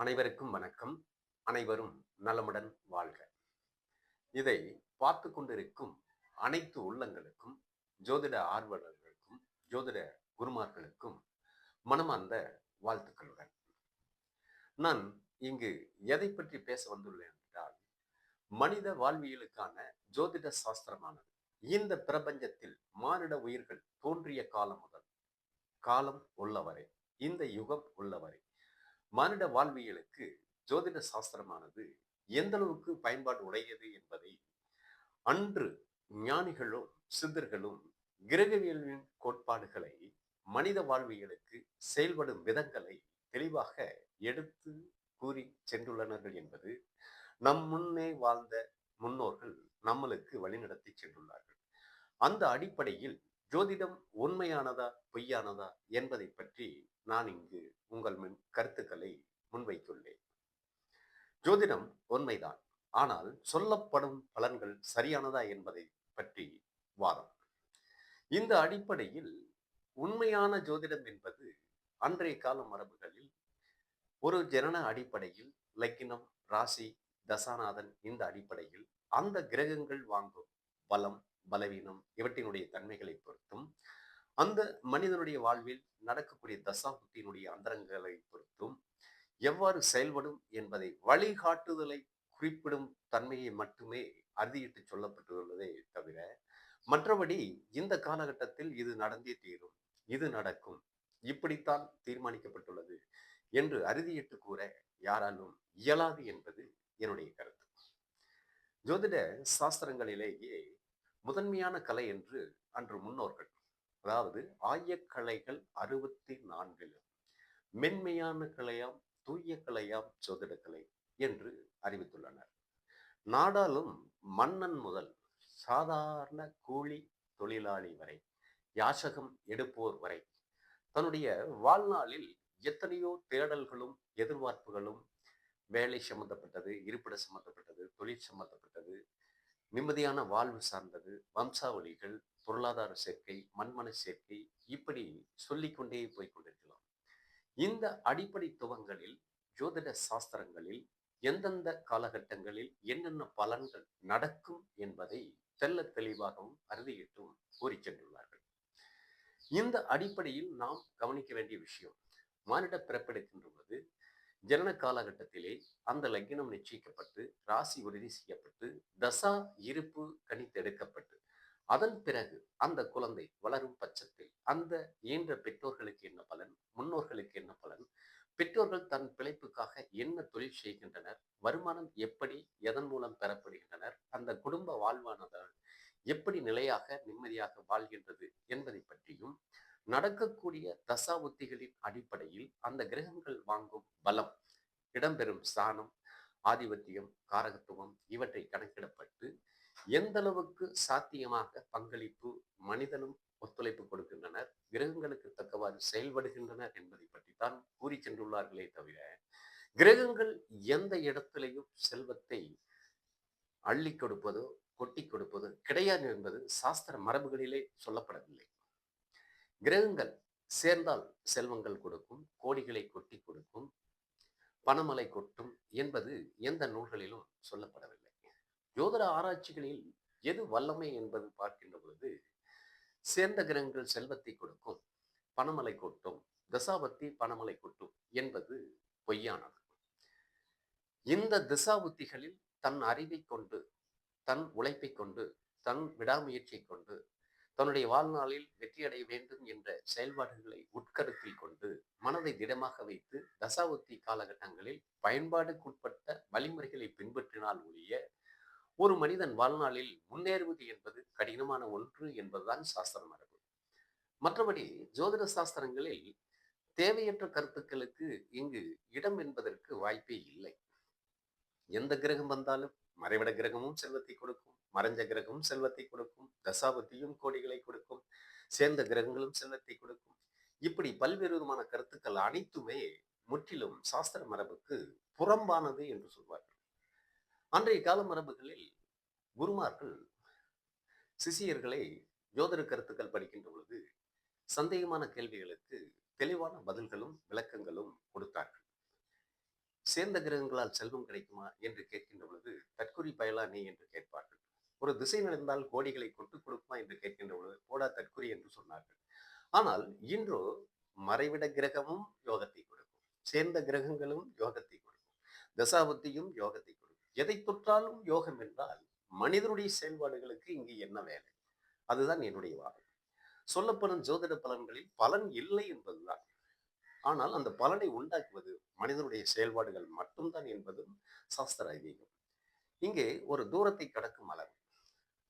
அனைவருக்கும் வணக்கம். அனைவரும் நலமுடன் வாழ்க. இதை பார்த்து கொண்டிருக்கும் அனைத்து உள்ளங்களுக்கும் ஜோதிட ஆர்வலர்களுக்கும் ஜோதிட குருமார்களுக்கும் மனமார்ந்த வாழ்த்துக்களுடன் நான் இங்கு எதை பற்றி பேச வந்துள்ளேன் என்றால் மனித வாழ்வியலுக்கான ஜோதிட சாஸ்திரமானது. இந்த பிரபஞ்சத்தில் மானிட உயிர்கள் தோன்றிய காலம் முதல் காலம் உள்ளவரை இந்த யுகம் உள்ளவரை மானிட வாழ்வியலுக்கு ஜோதிட சாஸ்திரமானது எந்த அளவுக்கு பயன்பாடு உடையது என்பதை அன்று ஞானிகளும் சித்தர்களும் கிரகவியலின் கோட்பாடுகளை மனித வாழ்வியலுக்கு செயல்படும் விதங்களை தெளிவாக எடுத்து கூறி சென்றுள்ளனர்கள் என்பது நம் முன்னே வாழ்ந்த முன்னோர்கள் நம்மளுக்கு வழிநடத்தி சென்றுள்ளார்கள். அந்த அடிப்படையில் ஜோதிடம் உண்மையானதா பொய்யானதா என்பதை பற்றி நான் இங்கு உங்கள் முன் கருத்துக்களை முன்வைத்துள்ளேன். ஜோதிடம் உண்மைதான். ஆனால் சொல்லப்படும் பலன்கள் சரியானதா என்பதை பற்றி வாதம். இந்த அடிப்படையில் உண்மையான ஜோதிடம் என்பது அன்றைய கால மரபுகளில் ஒரு ஜனன அடிப்படையில் லக்கினம் ராசி தசாநாதன் இந்த அடிப்படையில் அந்த கிரகங்கள் வாங்கும் பலம் பலவீனம் இவற்றினுடைய தன்மைகளை பொறுத்தும் அந்த மனிதனுடைய வாழ்வில் நடக்கக்கூடிய தசாபுத்தியினுடைய அந்தரங்களை பொறுத்தும் எவ்வாறு செயல்படும் என்பதை வழிகாட்டுதலை குறிப்பிடும் தன்மையை மட்டுமே அறுதியிட்டு சொல்லப்பட்டுள்ளதே தவிர மற்றபடி இந்த காலகட்டத்தில் இது நடந்தே தீரும் இது நடக்கும் இப்படித்தான் தீர்மானிக்கப்பட்டுள்ளது என்று அறுதியிட்டு கூற யாராலும் இயலாது என்பது என்னுடைய கருத்து. ஜோதிட சாஸ்திரங்களிலேயே முதன்மையான கலை என்று அன்று முன்னோர்கள் அதாவது ஆயக்கலைகள் அறுபத்தி நான்கிலும் மென்மையான கலையாம் தூய கலையாம் ஜோதிட கலை என்று அறிவித்துள்ளனர். நாடாளும் மன்னன் முதல் சாதாரண கூலி தொழிலாளி வரை யாசகம் எடுப்போர் வரை தன்னுடைய வாழ்நாளில் எத்தனையோ தேடல்களும் எதிர்பார்ப்புகளும் வேலை சம்பந்தப்பட்டது இருப்பிட சம்பந்தப்பட்டது தொழில் சம்பந்தப்பட்டது நிம்மதியான வாழ்வு சார்ந்தது வம்சாவளிகள் பொருளாதார சேர்க்கை மண்மன சேர்க்கை இப்படி சொல்லிக்கொண்டே போய் கொண்டிருக்கலாம். இந்த அடிப்படை துவங்களில் ஜோதிட சாஸ்திரங்களில் எந்தெந்த காலகட்டங்களில் என்னென்ன பலன்கள் நடக்கும் என்பதை தெல்ல தெளிவாகவும் அறுதியிட்டும் கூறி சென்றுள்ளார்கள். இந்த அடிப்படையில் நாம் கவனிக்க வேண்டிய விஷயம் மானிட பிறப்பெடுக்கின்ற போது ஜனன காலகட்டத்திலே அந்த லக்னம் நிச்சயிக்கப்பட்டு ராசி உறுதி செய்யப்படும். தசா இருப்பு கணித்தெடுக்கப்பட்டு அதன் பிறகு அந்த குழந்தை வளரும் பட்சத்தில் அந்த ஈன்ற பெற்றோர்களுக்கு என்ன பலன் முன்னோர்களுக்கு என்ன பலன் பெற்றோர்கள் தன் பிழைப்புக்காக என்ன தொழில் செய்கின்றனர் வருமானம் எப்படி எதன் மூலம் பெறப்படுகின்றனர் அந்த குடும்ப வாழ்வானதால் எப்படி நிலையாக நிம்மதியாக வாழ்கின்றது என்பதை பற்றியும் நடக்கக்கூடிய தசா உத்திகளின் அடிப்படையில் அந்த கிரகங்கள் வாங்கும் பலம் இடம்பெறும் ஸ்தானம் ஆதிபத்தியம் காரகத்துவம் இவற்றை கணக்கிடப்பட்டு எந்த அளவுக்கு சாத்தியமாக பங்களிப்பு மனிதனும் ஒத்துழைப்பு கொடுக்கின்றனர் கிரகங்களுக்கு தக்கவாறு செயல்படுகின்றனர் என்பதை பற்றி தான் கூறி சென்றுள்ளார்களே தவிர கிரகங்கள் எந்த இடத்திலையும் செல்வத்தை அள்ளி கொடுப்பதோ கொட்டி கொடுப்பதோ கிடையாது என்பது சாஸ்திர மரபுகளிலே சொல்லப்படவில்லை. கிரகங்கள் சேர்ந்தால் செல்வங்கள் கொடுக்கும் கோடிகளை கொட்டி கொடுக்கும் பணமலை கொட்டும் என்பது எந்த நூல்களிலும் சொல்லப்படவில்லை. ஜோதிட ஆராய்ச்சிகளில் எது வல்லமை என்பது பார்க்கின்ற பொழுது சேர்ந்த கிரகங்கள் செல்வத்தை கொடுக்கும் பணமலை கொட்டும் தசாபத்தி பணமலை கொட்டும் என்பது பொய்யானது. இந்த திசாபுத்திகளில் தன் அறிவை கொண்டு தன் உழைப்பை கொண்டு தன் விடாமுயற்சியை கொண்டு தன்னுடைய வாழ்நாளில் வெற்றியடைய வேண்டும் என்ற செயல்பாடுகளை உட்கருத்தில் கொண்டு மனதை திடமாக வைத்து தசாவத்தி காலகட்டங்களில் பயன்பாடுக்குட்பட்ட வழிமுறைகளை பின்பற்றினால் ஒழிய ஒரு மனிதன் வாழ்நாளில் முன்னேறுவது என்பது கடினமான ஒன்று என்பதுதான் சாஸ்திர மரபு மற்றபடி ஜோதிட சாஸ்திரங்களில் தேவையற்ற கருத்துக்களுக்கு இங்கு இடம் என்பதற்கு வாய்ப்பே இல்லை. எந்த கிரகம் வந்தாலும் மறைவிட கிரகமும் செல்வத்தை கொடுக்கும். மறைஞ்ச கிரகமும் செல்வத்தை கொடுக்கும் தசாபத்தியும் கோடிகளை கொடுக்கும் சேர்ந்த கிரகங்களும் செல்வத்தை கொடுக்கும். இப்படி பல்வேறு விதமான கருத்துக்கள் அனைத்துமே முற்றிலும் சாஸ்திர மரபுக்கு புறம்பானது என்று சொல்வார்கள். அன்றைய கால மரபுகளில் குருமார்கள் சிஷியர்களை ஜோதிட கருத்துக்கள் படிக்கின்ற பொழுது சந்தேகமான கேள்விகளுக்கு தெளிவான பதில்களும் விளக்கங்களும் கொடுத்தார்கள். சேர்ந்த கிரகங்களால் செல்வம் கிடைக்குமா என்று கேட்கின்ற பொழுது தற்கொலை பயலா நீ? என்று கேட்பார்கள். ஒரு திசை நடந்தால் கோடிகளை கொண்டு கொடுக்குமா என்று கேட்கின்ற பொழுது போடா தற்குறி என்று சொன்னார்கள். ஆனால் இன்றோ மறைவிட கிரகமும் யோகத்தை கொடுக்கும். சேர்ந்த கிரகங்களும் யோகத்தை கொடுக்கும். தசாபுத்தியும் யோகத்தை கொடுக்கும். எதை தொற்றாலும் யோகம் என்றால் மனிதனுடைய செயல்பாடுகளுக்கு இங்கு என்ன வேலை? அதுதான் என்னுடைய வாதம். சொல்லப்படும் ஜோதிட பலன்களில் பலன் இல்லை என்பதுதான். ஆனால் அந்த பலனை உண்டாக்குவது மனிதனுடைய செயல்பாடுகள் மட்டும்தான் என்பதும் சாஸ்திர ஐதீகம். இங்கே ஒரு தூரத்தை கடக்கும் அளவு.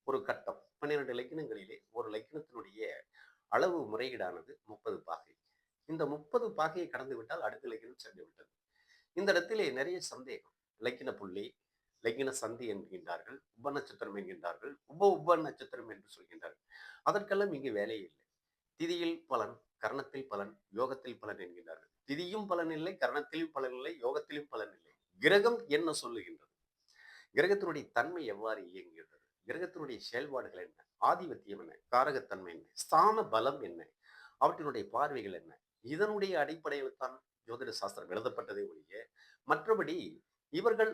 ஒரு கட்டம். பன்னிரண்டு லக்கினங்களிலே ஒரு லக்கினத்தினுடைய அளவு முறையீடானது முப்பது பாகை. இந்த முப்பது பாகையை கடந்து விட்டால் அடுத்த லக்கினம் சென்று விட்டது. இந்த இடத்திலே நிறைய சந்தேகம். லக்கின புள்ளி லக்கின சந்தி என்கின்றார்கள் உப நட்சத்திரம் என்கின்றார்கள் உப உப நட்சத்திரம் என்று சொல்கின்றார்கள். அதற்கெல்லாம் இங்கு வேலையே இல்லை. திதியில் பலன் கரணத்தில் பலன் யோகத்தில் பலன் என்கின்றார்கள். திதியும் பலன் இல்லை கரணத்திலும் பலன் இல்லை யோகத்திலும் பலன் இல்லை. கிரகம் என்ன சொல்லுகின்றது? கிரகத்தினுடைய தன்மை எவ்வாறு இயங்குகிறது? கிரகத்தினுடைய செயல்பாடுகள் என்ன? ஆதிபத்தியம் என்ன? காரகத்தன்மை என்ன? ஸ்தான பலம் என்ன? அவற்றினுடைய பார்வைகள் என்ன? இதனுடைய அடிப்படையில் தான் ஜோதிட சாஸ்திரம் எழுதப்பட்டதே ஒழிய மற்றபடி இவர்கள்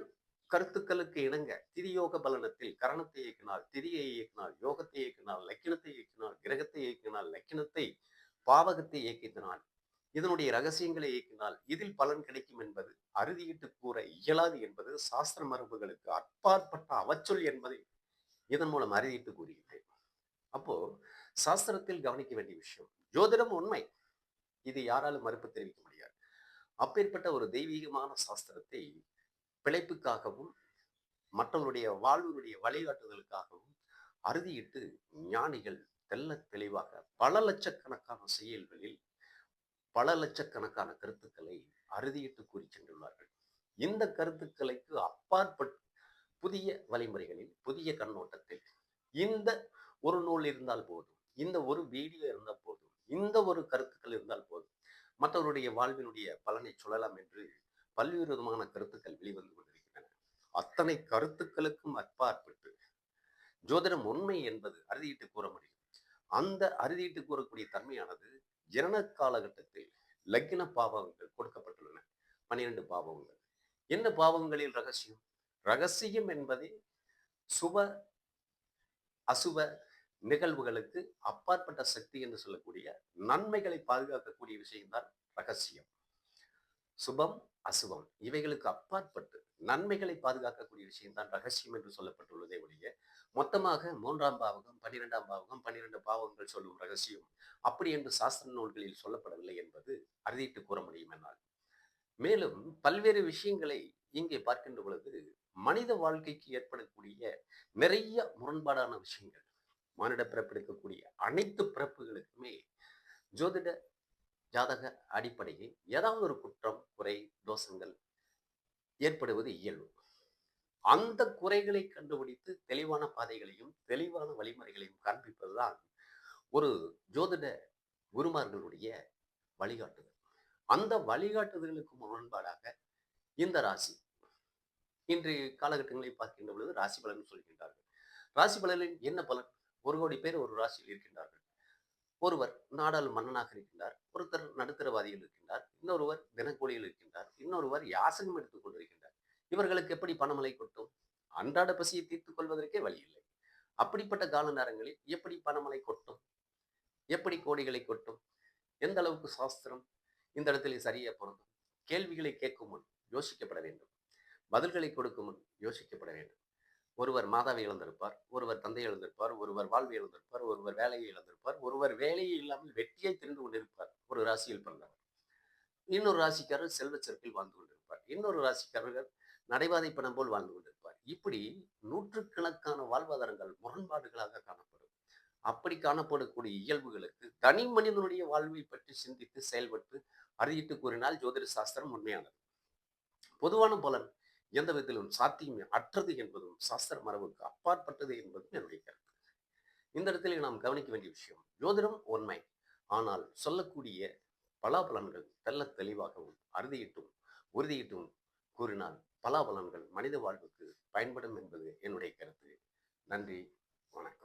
கருத்துக்களுக்கு இணங்க திரியோக பலனத்தில் கரணத்தை இயக்கினால் திரியை இயக்கினால் யோகத்தை இயக்கினால் லக்கினத்தை இயக்கினால் கிரகத்தை இயக்கினால் லக்கினத்தை பாவகத்தை இயக்கினால் இதனுடைய ரகசியங்களை இயக்கினால் இதில் பலன் கிடைக்கும் என்பது அறுதியிட்டு கூற இயலாது என்பது சாஸ்திர மரபுகளுக்கு அப்பாற்பட்ட அவச்சொல் என்பதை இதன் மூலம் அறிவித்து கூறுகிறேன். அப்போ சாஸ்திரத்தில் கவனிக்க வேண்டிய விஷயம் ஜோதிடம் உண்மை. இது யாராலும் மறுப்பு தெரிவிக்க முடியாது. அப்பேற்பட்ட ஒரு தெய்வீகமான சாஸ்திரத்தை பிழைப்புக்காகவும் மற்றவருடைய வாழ்வுடைய வழிகாட்டுதலுக்காகவும் அறுதியிட்டு ஞானிகள் தெல்ல தெளிவாக பல லட்சக்கணக்கான செயல்களில் பல லட்சக்கணக்கான கருத்துக்களை அறுதியிட்டு கூறி சென்றுள்ளார்கள். இந்த கருத்துக்களுக்கு அப்பாற்பட்டு புதிய வழிமுறைகளில் புதிய கண்ணோட்டத்தில் இந்த ஒரு நூல் இருந்தால் போதும் இந்த ஒரு வீடியோ இருந்தால் போதும் இந்த ஒரு கருத்துக்கள் இருந்தால் போதும் மற்றவருடைய வாழ்வினுடைய பலனை சொல்லலாம் என்று பல்வேறு விதமான கருத்துக்கள் வெளிவந்து கொண்டிருக்கின்றன. அத்தனை கருத்துக்களுக்கும் அற்பாற்பட்டு ஜோதிடம் உண்மை என்பது அறுதியிட்டு கூற முடியும். அந்த அறுதியிட்டு கூறக்கூடிய தன்மையானது ஜனன காலகட்டத்தில் லக்கின பாவங்கள் கொடுக்கப்பட்டுள்ளன. பன்னிரண்டு பாவங்கள் என்ன பாவங்களில் ரகசியம்? ரகசியம் என்பதே சுப அசுப நிகழ்வுகளுக்கு அப்பாற்பட்ட சக்தி என்று சொல்லக்கூடிய நன்மைகளை பாதுகாக்கக்கூடிய விஷயம்தான் ரகசியம். சுபம் அசுபம் இவைகளுக்கு அப்பாற்பட்டு நன்மைகளை பாதுகாக்கக்கூடிய விஷயம்தான் ரகசியம் என்று சொல்லப்பட்டுள்ளதே ஒழிய மொத்தமாக மூன்றாம் பாவகம் பன்னிரெண்டாம் பாவகம் பன்னிரெண்டு பாவங்கள் சொல்லும் ரகசியம் அப்படி என்று சாஸ்திர நூல்களில் சொல்லப்படவில்லை என்பது அறுதிட்டு கூற முடியும் என்னால். மேலும் பல்வேறு விஷயங்களை இங்கே பார்க்கின்ற பொழுது மனித வாழ்க்கைக்கு ஏற்படக்கூடிய நிறைய முரண்பாடான விஷயங்கள் மானிட பிறப்பெடுக்கக்கூடிய அனைத்து பிறப்புகளுக்குமே ஜோதிட ஜாதக அடிப்படையில் ஏதாவது ஒரு குற்றம் குறை தோஷங்கள் ஏற்படுவது இயல்பு. அந்த குறைகளை கண்டுபிடித்து தெளிவான பாதைகளையும் தெளிவான வழிமுறைகளையும் காண்பிப்பதுதான் ஒரு ஜோதிட குருமார்களுடைய வழிகாட்டுதல். அந்த வழிகாட்டுதல்களுக்கு முரண்பாடாக இந்த ராசி இன்றைய காலகட்டங்களை பார்க்கின்ற பொழுது ராசி பலன் சொல்கின்றார்கள். ராசி பலனில் என்ன பலன்? ஒரு கோடி பேர் ஒரு ராசியில் இருக்கின்றார்கள். ஒருவர் நாடாளு மன்னனாக இருக்கின்றார் ஒருத்தர் நடுத்தரவாதியில் இருக்கின்றார் இன்னொருவர் தினக்கூலியில் இருக்கின்றார் இன்னொருவர் யாசகம் எடுத்துக் கொண்டிருக்கின்றார். இவர்களுக்கு எப்படி பணமலை கொட்டும்? அன்றாட பசியை தீர்த்துக் கொள்வதற்கே வழி இல்லை. அப்படிப்பட்ட கால நேரங்களில் எப்படி பணமலை கொட்டும்? எப்படி கோடிகளை கொட்டும்? எந்த அளவுக்கு சாஸ்திரம் இந்த இடத்துல சரியா பொருந்தும்? கேள்விகளை கேட்கும் முன் யோசிக்கப்பட வேண்டும். பதில்களை கொடுக்கும் முன் யோசிக்கப்பட வேண்டும். ஒருவர் மாதாவை இழந்திருப்பார் ஒருவர் தந்தை இழந்திருப்பார் ஒருவர் வாழ்வை இழந்திருப்பார் ஒருவர் வேலையை இழந்திருப்பார் ஒருவர் வேலையை இல்லாமல் வெற்றியை தெரிந்து கொண்டிருப்பார் ஒரு ராசியில் பிறந்தவர். இன்னொரு ராசிக்காரர் செல்வ செருக்கில் வாழ்ந்து கொண்டிருப்பார். இன்னொரு ராசிக்காரர்கள் நடைபாதை பணம் போல் வாழ்ந்து கொண்டிருப்பார். இப்படி நூற்றுக்கணக்கான வாழ்வாதாரங்கள் முரண்பாடுகளாக காணப்படும். அப்படி காணப்படக்கூடிய இயல்புகளுக்கு தனி மனிதனுடைய வாழ்வை பற்றி சிந்தித்து செயல்பட்டு அறிவித்து கூறினால் ஜோதிட சாஸ்திரம் உண்மையானது. பொதுவான பலன் எந்த விதத்திலும் சாத்தியமே அற்றது என்பதும் சாஸ்திர மரபுக்கு அப்பாற்பட்டது என்பதும் என்னுடைய கருத்து. இந்த இடத்துல நாம் கவனிக்க வேண்டிய விஷயம் ஜோதிடம் உண்மை ஆனால் சொல்லக்கூடிய பலாபலன்கள் தெல்ல தெளிவாகவும் அறுதியிட்டும் உறுதியிட்டும் கூறினால் பலாபலன்கள் மனித வாழ்வுக்கு பயன்படும் என்பது என்னுடைய கருத்து. நன்றி வணக்கம்.